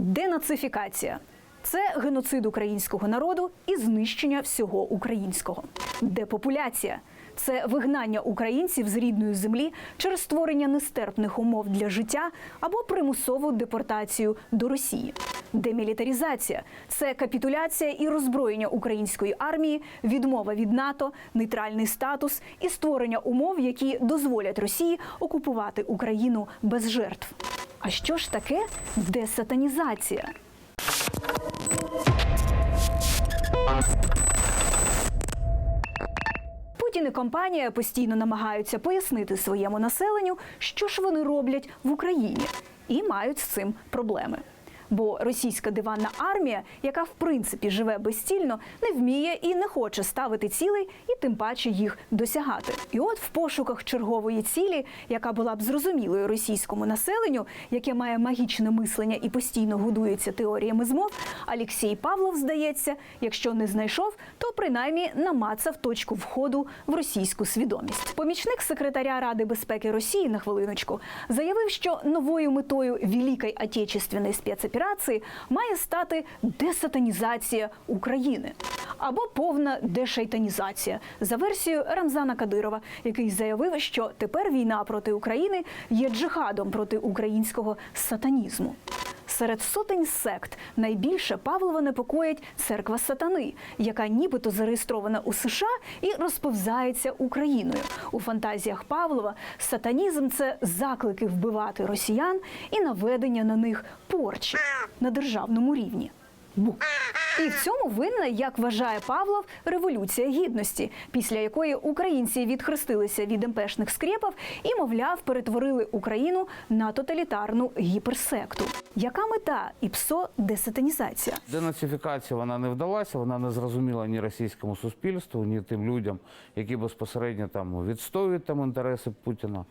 Денацифікація це геноцид українського народу і знищення всього українського. Депопуляція це вигнання українців з рідної землі через створення нестерпних умов для життя або примусову депортацію до Росії. Демілітарізація це капітуляція і роззброєння української армії, відмова від НАТО, нейтральний статус і створення умов, які дозволять Росії окупувати Україну без жертв. А що ж таке десатанізація? Путін і компанія постійно намагаються пояснити своєму населенню, що ж вони роблять в Україні, і мають з цим проблеми. Бо російська диванна армія, яка в принципі живе безцільно, не вміє і не хоче ставити цілей, і тим паче їх досягати. І от в пошуках чергової цілі, яка була б зрозумілою російському населенню, яке має магічне мислення і постійно годується теоріями змов, Алексій Павлов, здається, якщо не знайшов, то принаймні намацав точку входу в російську свідомість. Помічник секретаря Ради безпеки Росії на хвилиночку заявив, що новою метою Великої Отечественної спецоперації має стати десатанізація України або повна дешайтанізація за версією Рамзана Кадирова, який заявив, що тепер війна проти України є джихадом проти українського сатанізму. Серед сотень сект найбільше Павлова непокоїть церква сатани, яка нібито зареєстрована у США і розповзається Україною. У фантазіях Павлова сатанізм це заклики вбивати росіян і наведення на них порчі на державному рівні. Бу. І в цьому винна, як вважає Павлов, революція гідності, після якої українці відхрестилися від МПшних скрепів і, мовляв, перетворили Україну на тоталітарну гіперсекту. Яка мета ІПСО десатанізація? Денацифікація вона не вдалася, вона не зрозуміла ні російському суспільству, ні тим людям, які безпосередньо там відстоюють там інтереси Путіна.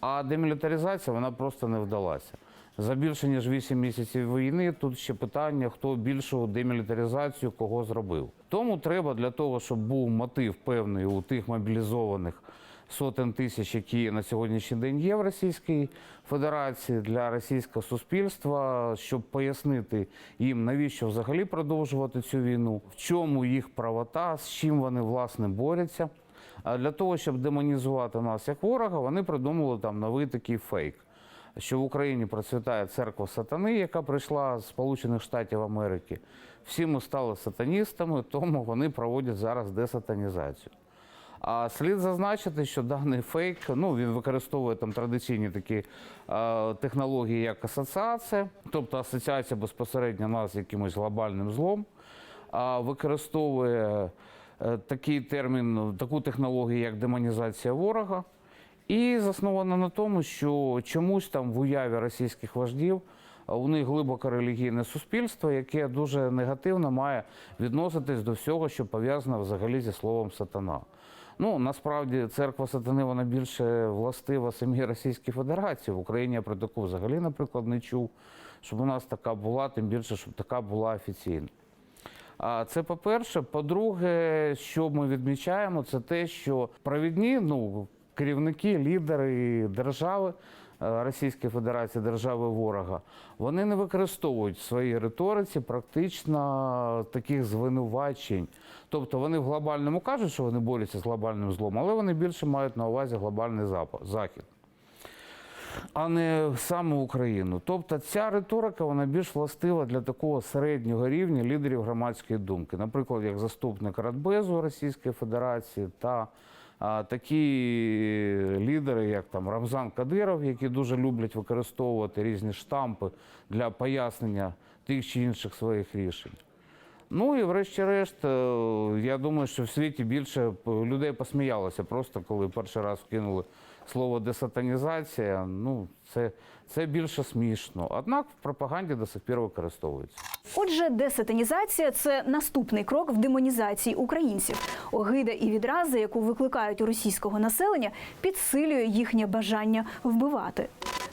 А демілітаризація вона просто не вдалася. За більше ніж 8 місяців війни тут ще питання, хто більшу демілітаризацію кого зробив. Тому треба для того, щоб був мотив певний у тих мобілізованих сотень тисяч, які на сьогоднішній день є в Російській Федерації для російського суспільства, щоб пояснити їм, навіщо взагалі продовжувати цю війну, в чому їх правота, з чим вони власне борються. А для того, щоб демонізувати нас як ворога, вони придумали там новий такий фейк. Що в Україні процвітає церква сатани, яка прийшла з Сполучених Штатів Америки. Всі ми стали сатаністами, тому вони проводять зараз десатанізацію. А слід зазначити, що даний фейк ну він використовує там традиційні такі е, технології, як асоціація, тобто асоціація безпосередньо нас з якимось глобальним злом, а використовує е, такий термін, таку технологію, як демонізація ворога. І засновано на тому, що чомусь там в уяві російських вождів у них глибоко релігійне суспільство, яке дуже негативно має відноситись до всього, що пов'язано взагалі зі словом сатана. Ну насправді церква сатани вона більше властива самій Російській Федерації. В Україні я про таку взагалі, наприклад, не чув, щоб у нас така була, тим більше, щоб така була офіційна. А це по-перше. По-друге, що ми відмічаємо, це те, що провідні ну, керівники, лідери держави е, Російської Федерації, держави ворога, вони не використовують в своїй риториці практично таких звинувачень. Тобто вони в глобальному кажуть, що вони борються з глобальним злом, але вони більше мають на увазі глобальний захід. А не саме Україну. Тобто ця риторика вона більш властива для такого середнього рівня лідерів громадської думки, наприклад, як заступник Радбезу Російської Федерації та а, такі лідери, як там Рамзан Кадиров, які дуже люблять використовувати різні штампи для пояснення тих чи інших своїх рішень. Ну і врешті-решт, е, я думаю, що в світі більше людей посміялося просто, коли перший раз вкинули слово десатанізація. Ну, це, це більше смішно. Однак в пропаганді до сих пір використовується. Отже, десатанізація це наступний крок в демонізації українців. Огида і відраза, яку викликають у російського населення, підсилює їхнє бажання вбивати.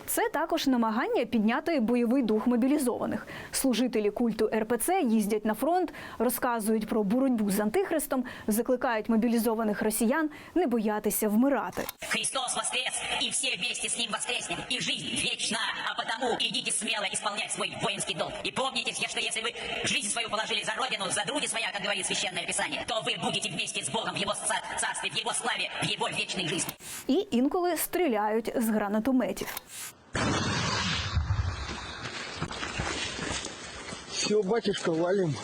Це також намагання підняти бойовий дух мобілізованих. Служителі культу РПЦ їздять на фронт, розказують про боротьбу з антихристом, закликають мобілізованих росіян не боятися вмирати. Христос воскрес, и все вместе с Ним воскреснем, и жизнь вечна. А потому идите смело исполнять свой воинский долг. И помните, что если вы жизнь свою положили за Родину, за други своя, как говорит Священное Писание, то вы будете вместе с Богом в Его ца- царстве, в Его славе, в Его вечной жизни. І інколи стріляють з гранатометів. Все, батюшка, валим.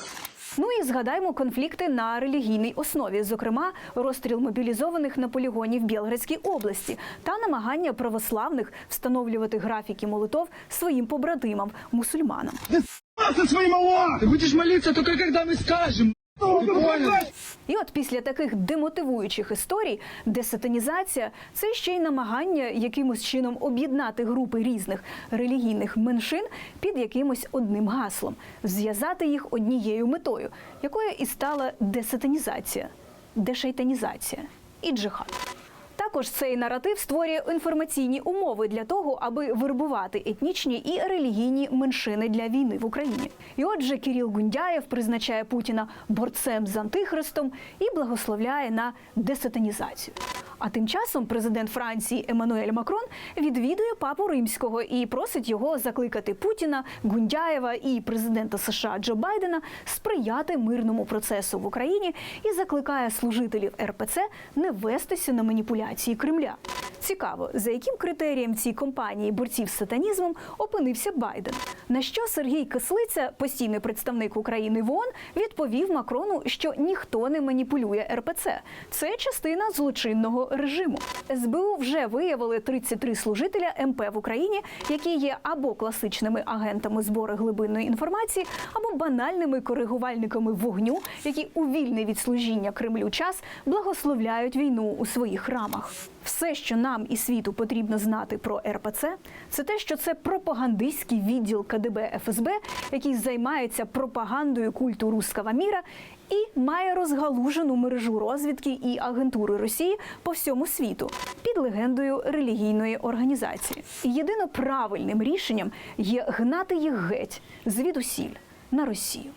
Ну і згадаймо конфлікти на релігійній основі, зокрема, розстріл мобілізованих на полігоні в Білградській області та намагання православних встановлювати графіки молитов своїм побратимам мусульманам. Со своим Аллахом! Ты будешь молиться только когда мы скажем. І от після таких демотивуючих історій десатанізація це ще й намагання якимось чином об'єднати групи різних релігійних меншин під якимось одним гаслом, зв'язати їх однією метою, якою і стала десатанізація, дешейтанізація і джихад. Також цей наратив створює інформаційні умови для того, аби вербувати етнічні і релігійні меншини для війни в Україні. І отже, Кіріл Гундяєв призначає Путіна борцем з антихристом і благословляє на десатанізацію. А тим часом президент Франції Еммануель Макрон відвідує папу римського і просить його закликати Путіна, Гундяєва і президента США Джо Байдена сприяти мирному процесу в Україні і закликає служителів РПЦ не вестися на маніпуляції Кремля. Цікаво, за яким критерієм цій компанії борців з сатанізмом опинився Байден. На що Сергій Кислиця, постійний представник України в ООН, відповів Макрону, що ніхто не маніпулює РПЦ. Це частина злочинного режиму. СБУ вже виявили 33 служителя МП в Україні, які є або класичними агентами збору глибинної інформації, або банальними коригувальниками вогню, які у вільний від служіння Кремлю час благословляють війну у своїх рамах. Все, що нам і світу потрібно знати про РПЦ, це те, що це пропагандистський відділ КДБ ФСБ, який займається пропагандою культу руского міра і має розгалужену мережу розвідки і агентури Росії по всьому світу під легендою релігійної організації. Єдино правильним рішенням є гнати їх геть звідусіль на Росію.